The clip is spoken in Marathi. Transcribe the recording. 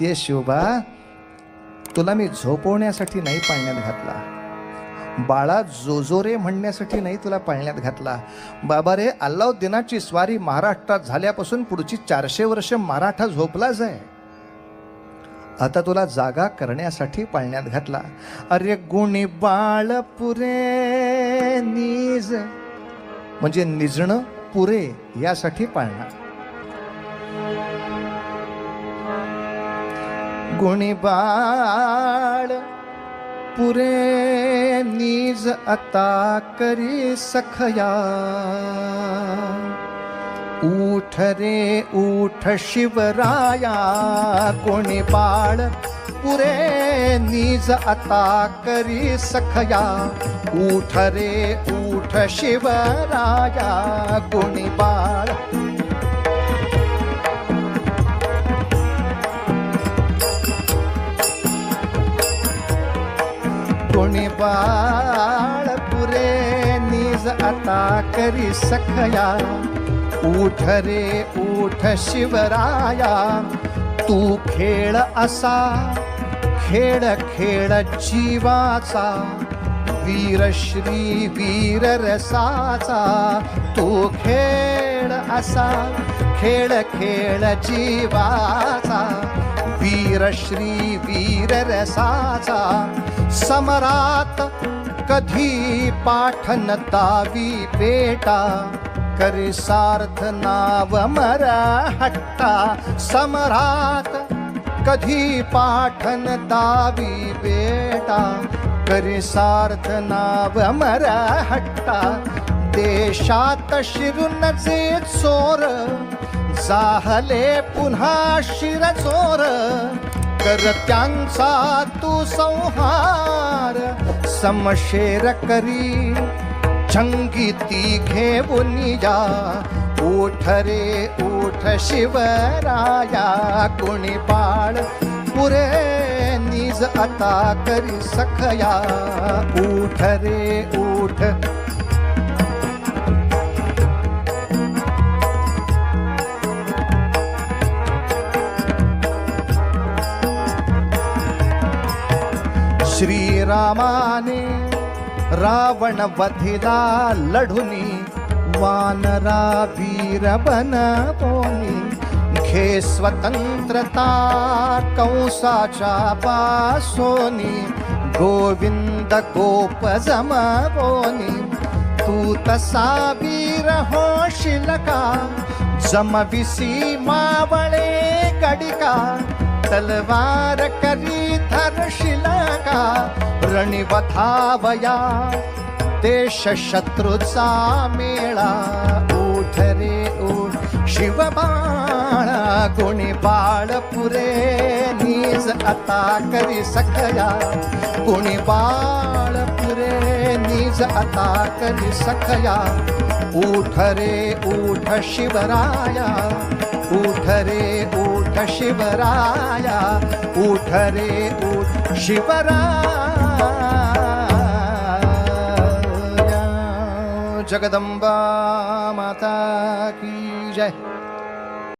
ते शिवबा तुला मी झोपवण्यासाठी नाही पाळण्यात घातला. बाळा जोजोरे म्हणण्यासाठी नाही तुला पाळण्यात घातला. बाबा रे अल्लाउद्दीनाची स्वारी महाराष्ट्रात झाल्यापासून पुढची चारशे वर्ष मराठा झोपलाच आहे. आता तुला जागा करण्यासाठी पाळण्यात घातला. अरे गुणी बाळ पुरे निज. म्हणजे निजणं पुरे यासाठी पाळणार. गुणी बाळ पुरे नीज आता करी सखया. उठ रे उठ शिवराया कोणी बाळ पुरे नीज आता करी सखया. उठ रे उठ शिवराया कोणी बाळ कोणी बाळ पुरे निज आता करी सखया. उठ रे उठ शिवराया. तू खेळ असा खेळ खेळ जीवाचा. वीर श्री वीर रसाचा. तू खेळ असा खेळ खेळ जीवाचा. वीर श्री वीर रसाचा समरात कधी पाठन दावी बेटा करी सार्थ नाव मर हट्टा समरात कधी पाठन दावी बेटा करी सार्थ नाव मर हट्टा देशात शिरून जे चोर जाहले पुन्हा शिर चोर. कर त्यांचा तू संहार. समशेर करी. छंगीती घेऊन या उठ रे उठ शिवराया. कोणी बाळ पुरे निज आता करी सखया. उठ रे उठ श्रीरामाने रावण वधिला लढुनी वानरा वीर बनवोनी घे स्वतंत्रता कंसाच्या पासोनी गोविंद गोप जमवोनी तू तसा वीर होशील का? जमविसी मावळे गडिका तलवार करी धरशील का रणिवधावया देश शत्रूचा मेळा उठ रे उठ शिवबाळा गुणी बाळ पुरे नीज आता करी सखया गुणी बाळ पुरे नीज आता करी सखया उठ रे उठ शिवराया उठ रे शिवराया उठ रे उठ शिवराया. जगदंबा माता की जय.